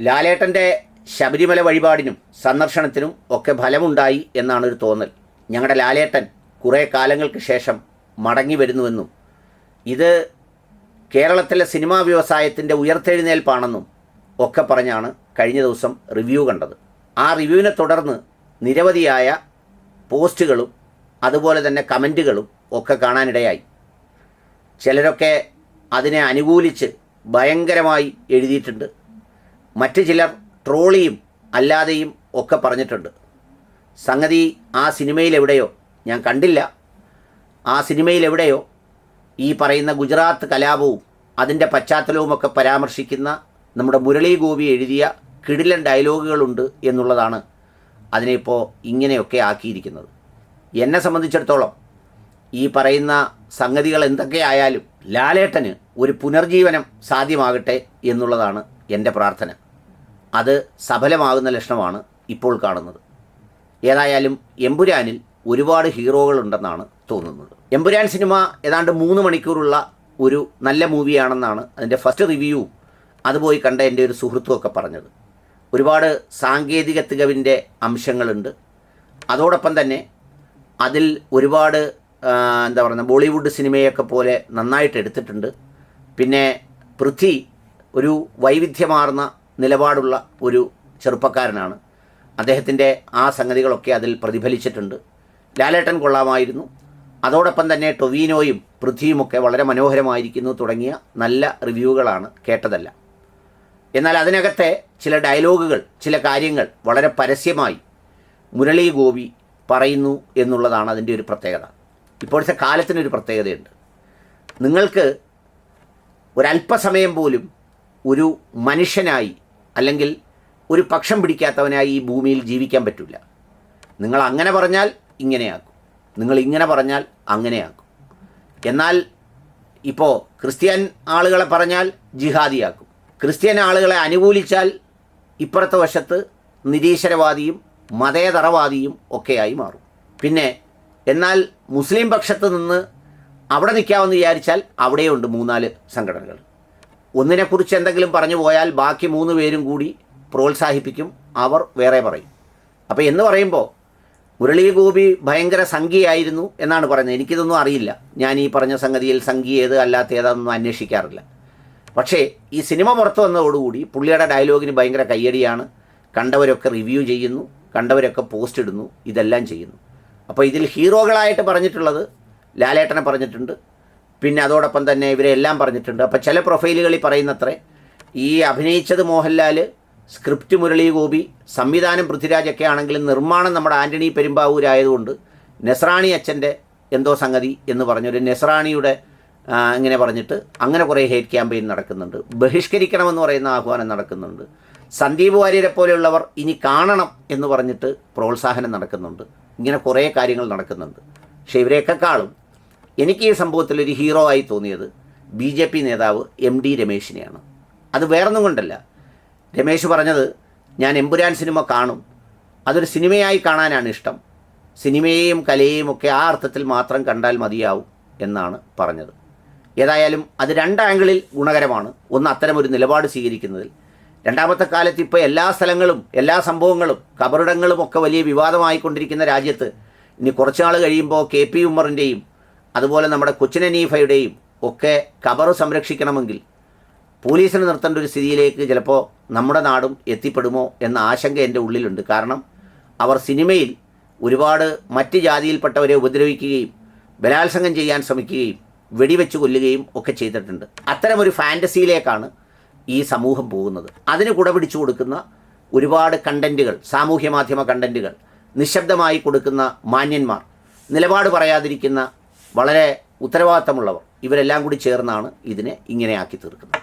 ലാലേട്ടന്റെ ശബരിമല വഴിപാടിനും സന്ദർശനത്തിനും ഒക്കെ ഫലമുണ്ടായി എന്നാണ് ഒരു തോന്നൽ. ഞങ്ങളുടെ ലാലേട്ടൻ കുറേ കാലങ്ങൾക്ക് ശേഷം മടങ്ങി വരുന്നുവെന്നും ഇത് കേരളത്തിലെ സിനിമാ വ്യവസായത്തിന്റെ ഉയർത്തെഴുന്നേൽപ്പാണെന്നും ഒക്കെ പറഞ്ഞാണ് കഴിഞ്ഞ ദിവസം റിവ്യൂ കണ്ടത്. ആ റിവ്യൂവിനെ തുടർന്ന് നിരവധിയായ പോസ്റ്റുകളും അതുപോലെ തന്നെ കമന്റുകളും ഒക്കെ കാണാനിടയായി. ചിലരൊക്കെ അതിനെ അനുകൂലിച്ച് ഭയങ്കരമായി എഴുതിയിട്ടുണ്ട്. മറ്റ് ചിലർ ട്രോളിയും അല്ലാതെയും ഒക്കെ പറഞ്ഞിട്ടുണ്ട്. സംഗതി ആ സിനിമയിലെവിടെയോ ഞാൻ കണ്ടില്ല. ആ സിനിമയിലെവിടെയോ ഈ പറയുന്ന ഗുജറാത്ത് കലാപവും അതിന്റെ പശ്ചാത്തലവുമൊക്കെ പരാമർശിക്കുന്ന നമ്മുടെ മുരളി ഗോപി എഴുതിയ കിടിലൻ ഡയലോഗുകളുണ്ട് എന്നുള്ളതാണ് അതിനെയിപ്പോൾ ഇങ്ങനെയൊക്കെ ആക്കിയിരിക്കുന്നത്. എന്നെ സംബന്ധിച്ചിടത്തോളം ഈ പറയുന്ന സംഗതികൾ എന്തൊക്കെയായാലും ലാലേട്ടന് ഒരു പുനർജീവനം സാധ്യമാകട്ടെ എന്നുള്ളതാണ് എന്റെ പ്രാർത്ഥന. അത് സഫലമാകുന്ന ലക്ഷണമാണ് ഇപ്പോൾ കാണുന്നത്. ഏതായാലും എമ്പുരാനിൽ ഒരുപാട് ഹീറോകളുണ്ടെന്നാണ് തോന്നുന്നത്. എമ്പുരാൻ സിനിമ ഏതാണ്ട് മൂന്ന് മണിക്കൂറുള്ള ഒരു നല്ല മൂവിയാണെന്നാണ് അതിന്റെ ഫസ്റ്റ് റിവ്യൂ അതുപോയി കണ്ട എന്റെ ഒരു സുഹൃത്തുമൊക്കെ പറഞ്ഞത്. ഒരുപാട് സാങ്കേതിക തികവിന്റെ അംശങ്ങളുണ്ട്. അതോടൊപ്പം തന്നെ അതിൽ ഒരുപാട് എന്താ പറയുക ബോളിവുഡ് സിനിമയൊക്കെ പോലെ നന്നായിട്ട് എടുത്തിട്ടുണ്ട്. പിന്നെ പൃഥ്വി ഒരു വൈവിധ്യമാർന്ന നിലപാടുള്ള ഒരു ചെറുപ്പക്കാരനാണ്. അദ്ദേഹത്തിന്റെ ആ സംഗതികളൊക്കെ അതിൽ പ്രതിഫലിച്ചിട്ടുണ്ട്. ലാലേട്ടൻ കൊള്ളാമായിരുന്നു. അതോടൊപ്പം തന്നെ ടൊവീനോയും പൃഥ്വിയുമൊക്കെ വളരെ മനോഹരമായിരിക്കുന്നു തുടങ്ങിയ നല്ല റിവ്യൂകളാണ് കേട്ടതല്ല. എന്നാൽ അതിനകത്തെ ചില ഡയലോഗുകൾ ചില കാര്യങ്ങൾ വളരെ പരസ്യമായി മുരളി ഗോപി പറയുന്നു എന്നുള്ളതാണ് അതിന്റെ ഒരു പ്രത്യേകത. ഇപ്പോഴത്തെ കാലത്തിനൊരു പ്രത്യേകതയുണ്ട്. നിങ്ങൾക്ക് ഒരല്പസമയം പോലും ഒരു മനുഷ്യനായി അല്ലെങ്കിൽ ഒരു പക്ഷം പിടിക്കാത്തവനായി ഈ ഭൂമിയിൽ ജീവിക്കാൻ പറ്റില്ല. നിങ്ങൾ അങ്ങനെ പറഞ്ഞാൽ ഇങ്ങനെയാക്കും. നിങ്ങൾ ഇങ്ങനെ പറഞ്ഞാൽ അങ്ങനെയാക്കും. എന്നാൽ ഇപ്പോൾ ക്രിസ്ത്യൻ ആളുകളെ പറഞ്ഞാൽ ജിഹാദിയാക്കും. ക്രിസ്ത്യൻ ആളുകളെ അനുകൂലിച്ചാൽ ഇപ്പുറത്തെ വശത്ത് നിരീശ്വരവാദിയും മതേതരവാദിയും ഒക്കെയായി മാറും. പിന്നെ എന്നാൽ മുസ്ലിം പക്ഷത്ത് നിന്ന് അവിടെ നിൽക്കാമെന്ന് വിചാരിച്ചാൽ അവിടെയുണ്ട് മൂന്നാൽ സംഘടനകൾ. ഒന്നിനെക്കുറിച്ച് എന്തെങ്കിലും പറഞ്ഞു പോയാൽ ബാക്കി മൂന്ന് പേരും കൂടി പ്രോത്സാഹിപ്പിക്കും. അവർ വേറെ പറയും. അപ്പോൾ എന്ന് പറയുമ്പോൾ മുരളി ഗോപി ഭയങ്കര സംഖ്യയായിരുന്നു എന്നാണ് പറയുന്നത്. എനിക്കിതൊന്നും അറിയില്ല. ഞാൻ ഈ പറഞ്ഞ സംഗതിയിൽ സംഖ്യ ഏത് അല്ലാത്ത ഏതാണെന്നൊന്നും അന്വേഷിക്കാറില്ല. പക്ഷേ ഈ സിനിമ പുറത്തു വന്നതോടുകൂടി പുള്ളിയുടെ ഡയലോഗിന് ഭയങ്കര കയ്യടിയാണ്. കണ്ടവരൊക്കെ റിവ്യൂ ചെയ്യുന്നു. കണ്ടവരൊക്കെ പോസ്റ്റ് ഇടുന്നു. ഇതെല്ലാം ചെയ്യുന്നു. അപ്പോൾ ഇതിൽ ഹീറോകളായിട്ട് പറഞ്ഞിട്ടുള്ളത് ലാലേട്ടനെ പറഞ്ഞിട്ടുണ്ട്. പിന്നെ അതോടൊപ്പം തന്നെ ഇവരെ എല്ലാം പറഞ്ഞിട്ടുണ്ട്. അപ്പോൾ ചില പ്രൊഫൈലുകളിൽ പറയുന്നത്രേ ഈ അഭിനയിച്ചത് മോഹൻലാൽ സ്ക്രിപ്റ്റ് മുരളി ഗോപി സംവിധാനം പൃഥ്വിരാജൊക്കെ ആണെങ്കിലും നിർമ്മാണം നമ്മുടെ ആന്റണി പെരുമ്പാവൂരായതുകൊണ്ട് നെസ്രാണി അച്ഛന്റെ എന്തോ സംഗതി എന്ന് പറഞ്ഞൊരു നെസ്രാണിയുടെ ഇങ്ങനെ പറഞ്ഞിട്ട് അങ്ങനെ കുറേ ഹേറ്റ് ക്യാമ്പയിൻ നടക്കുന്നുണ്ട്. ബഹിഷ്കരിക്കണമെന്ന് പറയുന്ന ആഹ്വാനം നടക്കുന്നുണ്ട്. സന്ദീപ് വാര്യരെ പോലെയുള്ളവർ ഇനി കാണണം എന്ന് പറഞ്ഞിട്ട് പ്രോത്സാഹനം നടക്കുന്നുണ്ട്. ഇങ്ങനെ കുറേ കാര്യങ്ങൾ നടക്കുന്നുണ്ട്. പക്ഷേ ഇവരെയൊക്കെക്കാളും എനിക്ക് ഈ സംഭവത്തിൽ ഒരു ഹീറോ ആയി തോന്നിയത് ബി ജെ പി നേതാവ് എം ഡി രമേശിനെയാണ്. അത് വേറൊന്നും കൊണ്ടല്ല. രമേശ് പറഞ്ഞത് ഞാൻ എമ്പുരാൻ സിനിമ കാണും. അതൊരു സിനിമയായി കാണാനാണ് ഇഷ്ടം. സിനിമയെയും കലയെയും ഒക്കെ ആ അർത്ഥത്തിൽ മാത്രം കണ്ടാൽ മതിയാവും എന്നാണ് പറഞ്ഞത്. ഏതായാലും അത് രണ്ട് ആംഗിളിൽ ഗുണകരമാണ്. ഒന്ന് അത്തരമൊരു നിലപാട് സ്വീകരിക്കുന്നതിൽ. രണ്ടാമത്തെ കാലത്ത് ഇപ്പോൾ എല്ലാ സ്ഥലങ്ങളും എല്ലാ സംഭവങ്ങളും കബറിടങ്ങളും ഒക്കെ വലിയ വിവാദമായിക്കൊണ്ടിരിക്കുന്ന രാജ്യത്ത് ഇനി കുറച്ച് നാൾ കഴിയുമ്പോൾ കെ പി ഉമ്മറിന്റെയും അതുപോലെ നമ്മുടെ കൊച്ചിനനീഫയുടെയും ഒക്കെ കബറ് സംരക്ഷിക്കണമെങ്കിൽ പോലീസിന് നിർത്തേണ്ട ഒരു സ്ഥിതിയിലേക്ക് ചിലപ്പോൾ നമ്മുടെ നാടും എത്തിപ്പെടുമോ എന്ന ആശങ്ക എന്റെ ഉള്ളിലുണ്ട്. കാരണം അവർ സിനിമയിൽ ഒരുപാട് മറ്റ് ജാതിയിൽപ്പെട്ടവരെ ഉപദ്രവിക്കുകയും ബലാത്സംഗം ചെയ്യാൻ ശ്രമിക്കുകയും വെടിവെച്ച് കൊല്ലുകയും ഒക്കെ ചെയ്തിട്ടുണ്ട്. അത്തരമൊരു ഫാന്റസിയിലേക്കാണ് ഈ സമൂഹം പോകുന്നത്. അതിന് കുട പിടിച്ചു കൊടുക്കുന്ന ഒരുപാട് കണ്ടന്റുകൾ സാമൂഹ്യ മാധ്യമ കണ്ടന്റുകൾ നിശബ്ദമായി കൊടുക്കുന്ന മാന്യന്മാർ നിലപാട് പറയാതിരിക്കുന്ന വളരെ ഉത്തരവാദിത്തമുള്ളവർ. ഇവരെല്ലാം കൂടി ചേർന്നാണ് ഇതിനെ ഇങ്ങനെയാക്കി തീർക്കുന്നത്.